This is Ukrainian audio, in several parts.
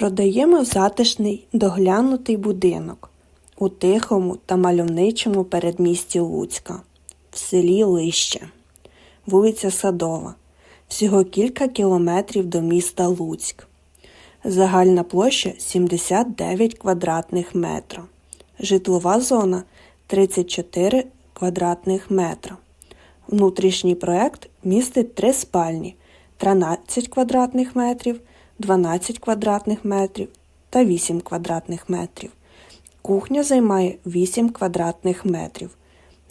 Продаємо затишний доглянутий будинок у тихому та мальовничому передмісті Луцька, в селі Лище, вулиця Садова, всього кілька кілометрів до міста Луцьк. Загальна площа 79 квадратних метра. Житлова зона 34 квадратних метра. Внутрішній проект містить три спальні 13 квадратних метрів, 12 квадратних метрів та 8 квадратних метрів. Кухня займає 8 квадратних метрів.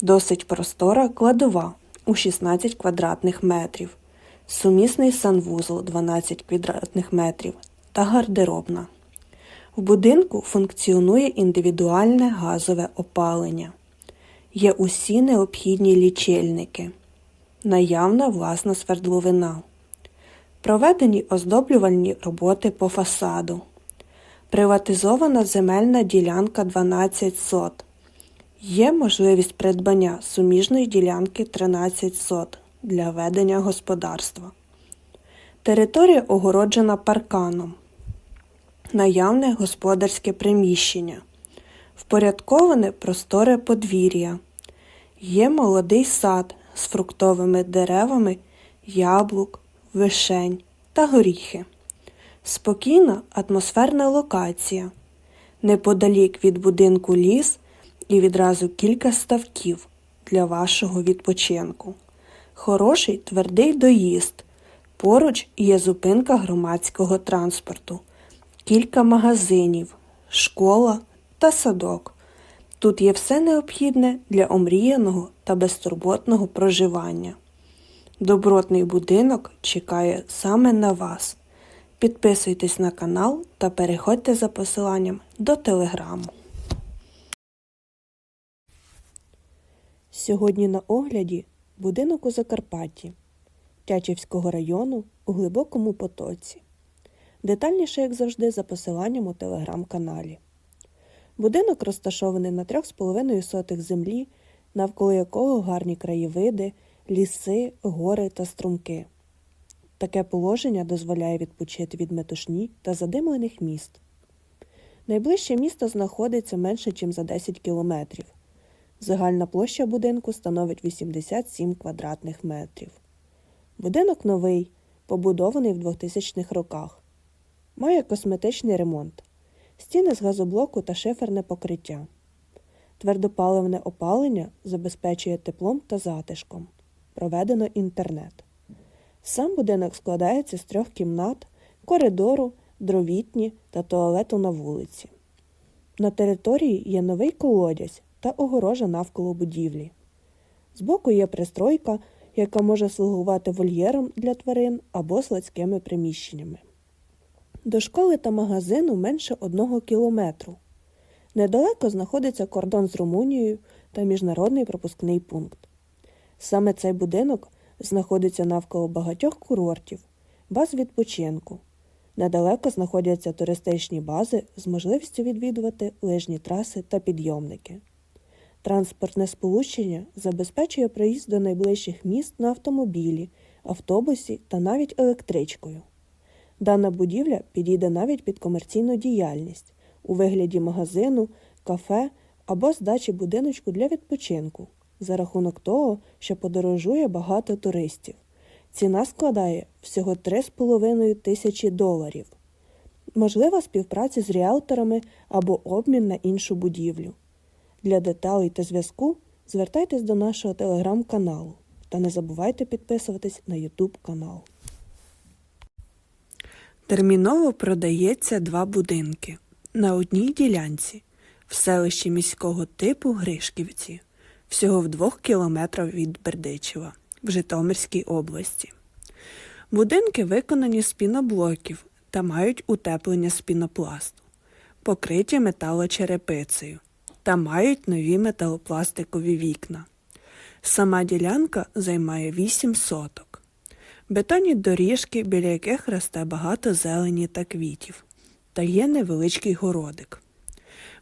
Досить простора кладова у 16 квадратних метрів. Сумісний санвузол 12 квадратних метрів та гардеробна. В будинку функціонує індивідуальне газове опалення. Є усі необхідні лічильники. Наявна власна свердловина. Проведені оздоблювальні роботи по фасаду. Приватизована земельна ділянка 12 сот. Є можливість придбання суміжної ділянки 13 сот для ведення господарства. Територія огороджена парканом. Наявне господарське приміщення. Впорядковане просторе подвір'я. Є молодий сад з фруктовими деревами, яблук, вишень та горіхи. Спокійна атмосферна локація. Неподалік від будинку ліс і відразу кілька ставків для вашого відпочинку. Хороший твердий доїзд. Поруч є зупинка громадського транспорту, кілька магазинів, школа та садок. Тут є все необхідне для омріяного та безтурботного проживання. Добротний будинок чекає саме на вас. Підписуйтесь на канал та переходьте за посиланням до телеграму. Сьогодні на огляді будинок у Закарпатті Тячівського району у глибокому потоці. Детальніше, як завжди, за посиланням у телеграм-каналі. Будинок розташований на 3,5 сотих землі, навколо якого гарні краєвиди, ліси, гори та струмки. Таке положення дозволяє відпочити від метушні та задимлених міст. Найближче місто знаходиться менше, ніж за 10 кілометрів. Загальна площа будинку становить 87 квадратних метрів. Будинок новий, побудований в 2000-х роках. Має косметичний ремонт, стіни з газоблоку та шиферне покриття. Твердопаливне опалення забезпечує теплом та затишком. Проведено інтернет. Сам будинок складається з трьох кімнат, коридору, дровітні та туалету на вулиці. На території є новий колодязь та огорожа навколо будівлі. Збоку є пристройка, яка може слугувати вольєром для тварин або складськими приміщеннями. До школи та магазину менше одного кілометру. Недалеко знаходиться кордон з Румунією та міжнародний пропускний пункт. Саме цей будинок знаходиться навколо багатьох курортів, баз відпочинку. Недалеко знаходяться туристичні бази з можливістю відвідувати лижні траси та підйомники. Транспортне сполучення забезпечує проїзд до найближчих міст на автомобілі, автобусі та навіть електричкою. Дана будівля підійде навіть під комерційну діяльність у вигляді магазину, кафе або здачі будиночку для відпочинку за рахунок того, що подорожує багато туристів. Ціна складає всього 3,5 тисячі доларів. Можлива співпраця з ріелторами або обмін на іншу будівлю. Для деталей та зв'язку звертайтесь до нашого телеграм-каналу та не забувайте підписуватись на YouTube канал. Терміново продається два будинки на одній ділянці в селищі міського типу Гришківці, всього в двох кілометрах від Бердичева в Житомирській області. Будинки виконані з піноблоків та мають утеплення з пінопласту, покриті металочерепицею та мають нові металопластикові вікна. Сама ділянка займає 8 соток. Бетонні доріжки, біля яких росте багато зелені та квітів, та є невеличкий городик.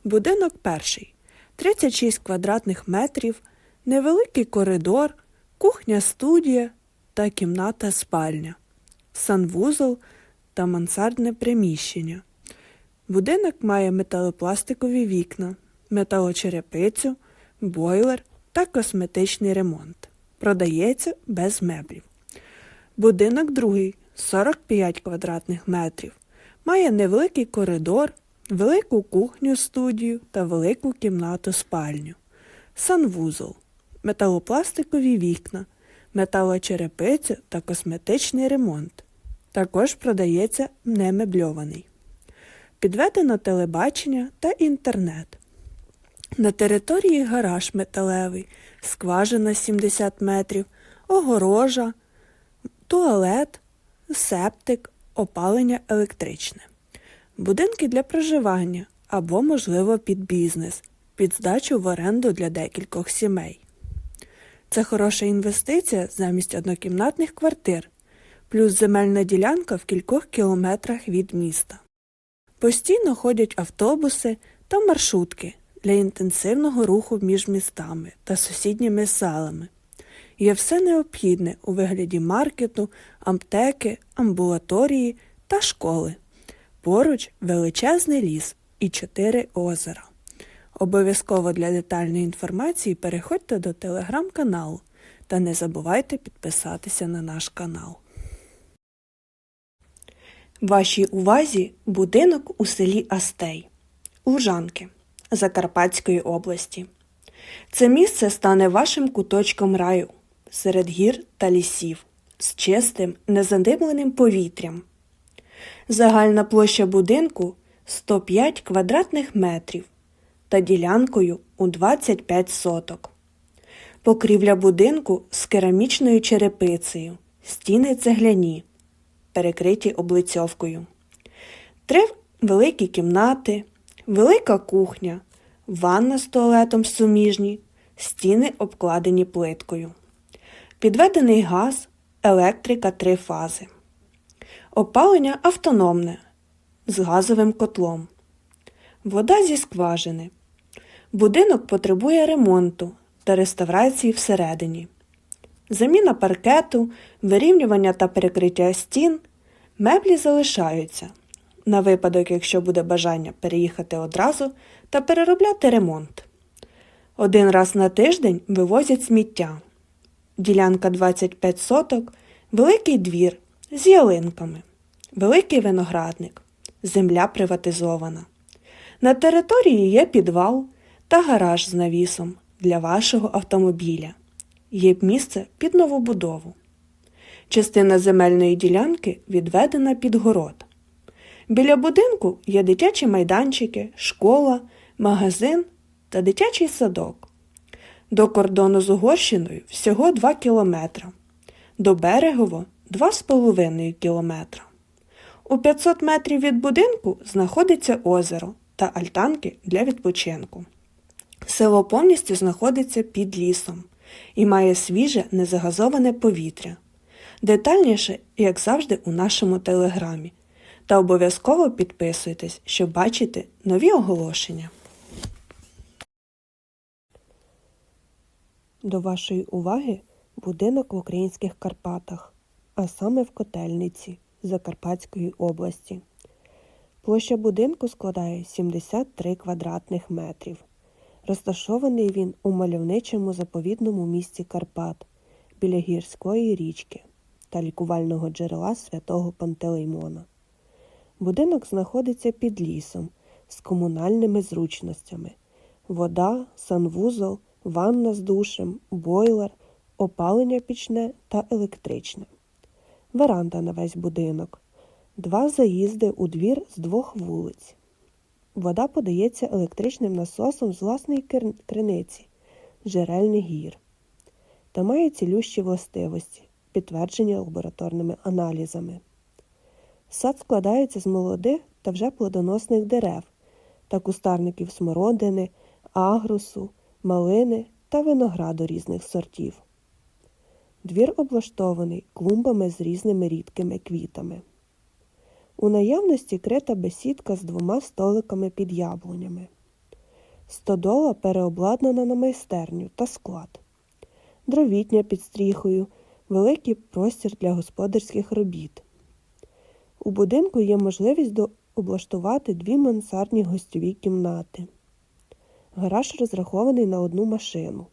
Будинок перший 36 квадратних метрів, невеликий коридор, кухня студія та кімната спальня, санвузол та мансардне приміщення. Будинок має металопластикові вікна, металочерепицю, бойлер та косметичний ремонт. Продається без меблів. Будинок другий 45 квадратних метрів. Має невеликий коридор, велику кухню студію та велику кімнату спальню. Санвузол, металопластикові вікна, металочерепиця та косметичний ремонт. Також продається немебльований. Підведено телебачення та інтернет. На території гараж металевий, скважина 70 метрів, огорожа, туалет, септик, опалення електричне. Будинки для проживання або, можливо, під бізнес, під здачу в оренду для декількох сімей. Це хороша інвестиція замість однокімнатних квартир, плюс земельна ділянка в кількох кілометрах від міста. Постійно ходять автобуси та маршрутки для інтенсивного руху між містами та сусідніми селами. Є все необхідне у вигляді маркету, аптеки, амбулаторії та школи. Поруч величезний ліс і чотири озера. Обов'язково для детальної інформації переходьте до телеграм-каналу та не забувайте підписатися на наш канал. Вашій увазі будинок у селі Астей, Лужанки Закарпатської області. Це місце стане вашим куточком раю серед гір та лісів з чистим, незадимленим повітрям. Загальна площа будинку 105 квадратних метрів та ділянкою у 25 соток. Покрівля будинку з керамічною черепицею, стіни цегляні, перекриті облицьовкою. Три великі кімнати, велика кухня, ванна з туалетом суміжні, стіни обкладені плиткою. Підведений газ, електрика три фази. Опалення автономне з газовим котлом. Вода зі скважини. Будинок потребує ремонту та реставрації всередині. Заміна паркету, вирівнювання та перекриття стін, меблі залишаються на випадок, якщо буде бажання переїхати одразу та переробляти ремонт. Один раз на тиждень вивозять сміття. Ділянка 25 соток, великий двір з ялинками, великий виноградник, земля приватизована. На території є підвал та гараж з навісом для вашого автомобіля. Є місце під новобудову. Частина земельної ділянки відведена під город. Біля будинку є дитячі майданчики, школа, магазин та дитячий садок. До кордону з Угорщиною всього 2 кілометра, до Берегово 2,5 кілометра. У 500 метрів від будинку знаходиться озеро та альтанки для відпочинку. Село повністю знаходиться під лісом і має свіже незагазоване повітря. Детальніше, як завжди, у нашому телеграмі. Та обов'язково підписуйтесь, щоб бачити нові оголошення. До вашої уваги будинок в українських Карпатах, а саме в Котельниці Закарпатської області. Площа будинку складає 73 квадратних метрів. Розташований він у мальовничому заповідному місті Карпат біля гірської річки та лікувального джерела святого Пантелеймона. Будинок знаходиться під лісом з комунальними зручностями: вода, санвузол, ванна з душем, бойлер, опалення пічне та електричне. Веранда на весь будинок, два заїзди у двір з двох вулиць. Вода подається електричним насосом з власної криниці джерельних гір та має цілющі властивості, підтверджені лабораторними аналізами. Сад складається з молодих та вже плодоносних дерев та кустарників смородини, агрусу, малини та винограду різних сортів. Двір облаштований клумбами з різними рідкими квітами. У наявності крита бесідка з двома столиками під яблунями. Стодола переобладнана на майстерню та склад. Дровітня під стріхою, великий простір для господарських робіт. У будинку є можливість до облаштувати дві мансардні гостьові кімнати. Гараж розрахований на одну машину.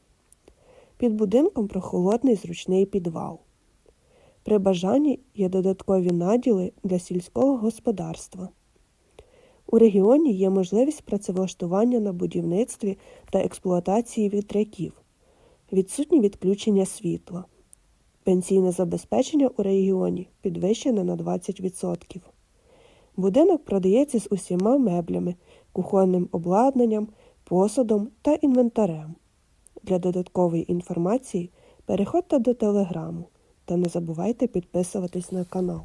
Під будинком прохолодний зручний підвал. При бажанні є додаткові наділи для сільського господарства. У регіоні є можливість працевлаштування на будівництві та експлуатації вітряків, відсутні відключення світла. Пенсійне забезпечення у регіоні підвищене на 20%. Будинок продається з усіма меблями, кухонним обладнанням, посудом та інвентарем. Для додаткової інформації переходьте до телеграму та не забувайте підписуватись на канал.